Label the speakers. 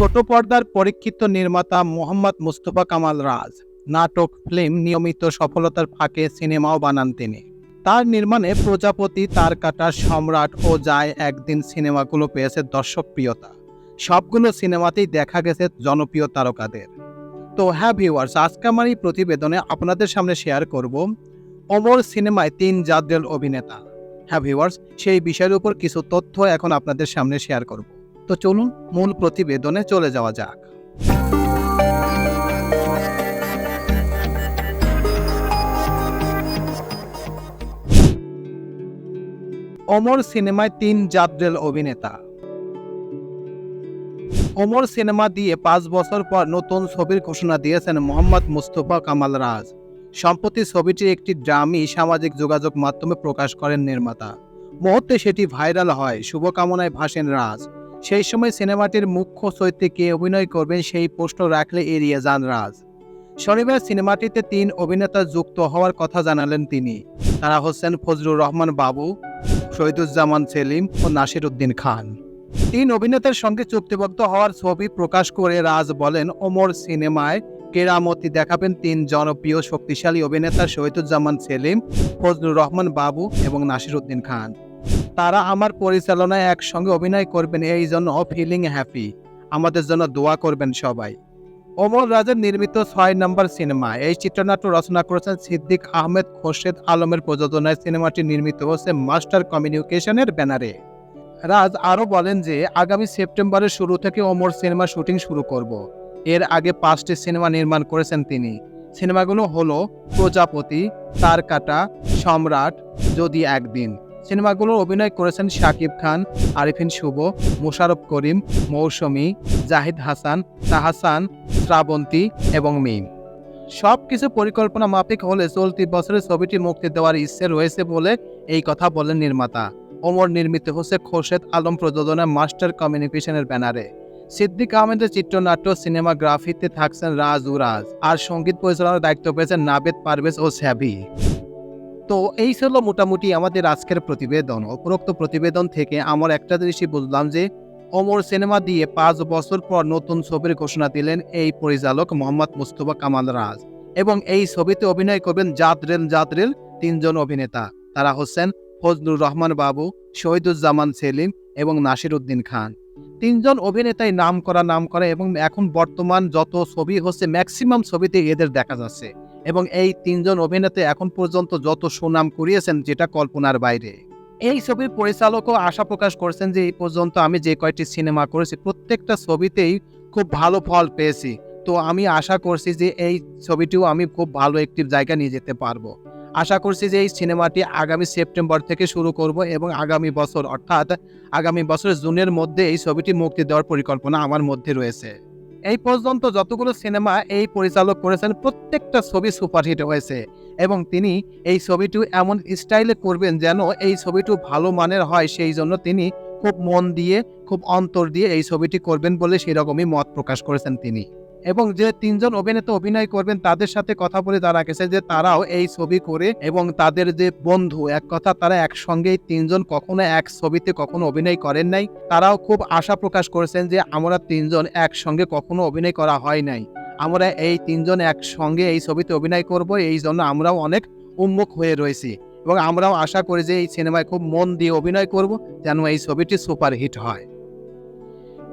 Speaker 1: ছোট পর্দার পরীক্ষিত নির্মাতা মোহাম্মদ মুস্তফা কামাল রাজ। নাটক, ফিল্ম নিয়মিত সফলতার ফাঁকে সিনেমাও বানান তিনি। তার নির্মাণে প্রজাপতি, তার কাটা সম্রাট ও যায় একদিন সিনেমাগুলো পেয়েছে দর্শকপ্রিয়তা। সবগুলো সিনেমাতেই দেখা গেছে জনপ্রিয় তারকাদের। তো হ্যাঁ ভিউয়ার্স, আজকে আমার এই প্রতিবেদনে আপনাদের সামনে শেয়ার করব অমর সিনেমায় তিন জাদ্রেল অভিনেতা। হ্যাঁ ভিউয়ার্স, সেই বিষয়ের উপর কিছু তথ্য এখন আপনাদের সামনে শেয়ার করব। তো চলুন মূল প্রতিবেদনে চলে যাওয়া যাক। অমর সিনেমায় তিন জাদ্রেল অভিনেতা। অমর সিনেমা দিয়ে পাঁচ বছর পর নতুন ছবির ঘোষণা দিয়েছেন মোহাম্মদ মুস্তফা কামাল রাজ। সম্প্রতি ছবিটি একটি ড্রামি সামাজিক যোগাযোগ মাধ্যমে প্রকাশ করেন নির্মাতা। মুহূর্তে সেটি ভাইরাল হয়। শুভকামনায় ভাসেন রাজ। সেই সময় সিনেমাটির মুখ্য চরিত্রে কে অভিনয় করবেন সেই প্রশ্ন রাখলে এড়িয়ে যান রাজ। শনিবার সিনেমাটিতে তিন অভিনেতা যুক্ত হওয়ার কথা জানালেন তিনি। তারা হচ্ছেন ফজলুর রহমান বাবু, শহীদুজ্জামান সেলিম ও নাসির উদ্দিন খান। তিন অভিনেতার সঙ্গে চুক্তিবদ্ধ হওয়ার ছবি প্রকাশ করে রাজ বলেন, ওমর সিনেমায় কেরামতি দেখাবেন তিন জনপ্রিয় শক্তিশালী অভিনেতা শহীদুজ্জামান সেলিম, ফজলুর রহমান বাবু এবং নাসির উদ্দিন খান। তারা আমার পরিচালনায় একসঙ্গে অভিনয় করবেন, এই জন্য ফিলিং হ্যাপি আমাদের জন্য দোয়া করবেন সবাই। ওমর রাজের নির্মিত ছয় নম্বর সিনেমা, এই চিত্রনাট্য রচনা করেছেন সিদ্দিক আহমেদ খোরশেদ আলমের প্রযোজনায় সিনেমাটি নির্মিত হচ্ছে মাস্টার কমিউনিকেশনের ব্যানারে। রাজ আরও বলেন যে, আগামী সেপ্টেম্বরের শুরু থেকে ওমর সিনেমা শুটিং শুরু করব। এর আগে পাঁচটি সিনেমা নির্মাণ করেছেন তিনি। সিনেমাগুলো হলো প্রজাপতি তার কাটা সম্রাট, যদি একদিন। সিনেমাগুলো অভিনয় করেছেন শাকিব খান, আরিফিন শুভ মোশারফ করিম, মৌসুমী, জাহিদ হাসান, তাহাসান, শ্রাবন্তী এবং মিম। সব কিছু পরিকল্পনা মাফিক হলে চলতি বছরে ছবিটি মুক্তি দেওয়ার ইচ্ছে রয়েছে বলে এই কথা বলেন নির্মাতা। ওমর নির্মিত হচ্ছে খোরশেদ আলম প্রযোজনা মাস্টার কমিউনিকেশনের ব্যানারে। সিদ্দিক আহমেদের চিত্রনাট্য সিনেমাগ্রাফিতে থাকছেন রাজ উরাজ আর সংগীত পরিচালনার দায়িত্ব পেয়েছেন নাবেদ পারভেজ ও স্যাভি। তো এই ছিল মোটামুটি আমাদের আজকের প্রতিবেদন, উপরোক্ত প্রতিবেদন থেকে আমার একটা জিনিসই বুঝলাম যে অমর সিনেমা দিয়ে পাঁচ বছর পর নতুন ছবির ঘোষণা দিলেন এই পরিচালক মোহাম্মদ মুস্তফা কামাল রাজ এবং এই ছবিতে অভিনয় করবেন জাদরেল জাদরেল তিনজন অভিনেতা। তারা হচ্ছেন ফজলুর রহমান বাবু, শহীদুজ্জামান সেলিম এবং নাসির উদ্দিন খান। তিনজন অভিনেতাই নাম করা নাম করা এবং এখন বর্তমান যত ছবি হচ্ছে ম্যাক্সিমাম ছবিতে এদের দেখা যাচ্ছে। এবং এই তিনজন অভিনেতা এখন পর্যন্ত যত সুনাম কুড়িয়েছেন, যেটা কল্পনার বাইরে। এই ছবির পরিচালকও আশা প্রকাশ করেছেন যে, এই পর্যন্ত আমি যে কয়টি সিনেমা করেছি, প্রত্যেকটা ছবিতেই খুব ভালো ফল পেয়েছি। তো আমি আশা করছি যে, এই ছবিটিও আমি খুব ভালো একটি জায়গা নিয়ে যেতে পারব। আশা করছি যে, এই সিনেমাটি আগামী সেপ্টেম্বর থেকে শুরু করব এবং আগামী বছর, অর্থাৎ আগামী বছরের জুনের মধ্যে এই ছবিটি মুক্তি দেওয়ার পরিকল্পনা আমার মধ্যে রয়েছে। এই পর্যন্ত যতগুলো সিনেমা এই পরিচালক করেছেন, প্রত্যেকটা ছবি সুপারহিট হয়েছে। এবং তিনি এই ছবিটি এমন স্টাইলে করবেন যেন এই ছবিটি ভালো মানের হয়, সেই জন্য তিনি খুব মন দিয়ে, খুব অন্তর দিয়ে এই ছবিটি করবেন বলে সেরকমই মত প্রকাশ করেছেন তিনি। এবং যে তিনজন অভিনেতা অভিনয় করবেন তাদের সাথে কথা বলে তারা গেছে যে তারাও এই ছবি করে এবং তাদের যে বন্ধু, এক কথা তারা একসঙ্গেই তিনজন কখনো এক ছবিতে কখনো অভিনয় করেন নাই। তারাও খুব আশা প্রকাশ করেছেন যে আমরা তিনজন একসঙ্গে কখনো অভিনয় করা হয় নাই। আমরা এই তিনজন একসঙ্গে এই ছবিতে অভিনয় করব, এই জন্য আমরাও অনেক উন্মুখ হয়ে রয়েছি এবং আমরাও আশা করি যে এই সিনেমায় খুব মন দিয়ে অভিনয় করব যেন এই ছবিটি সুপারহিট হয়।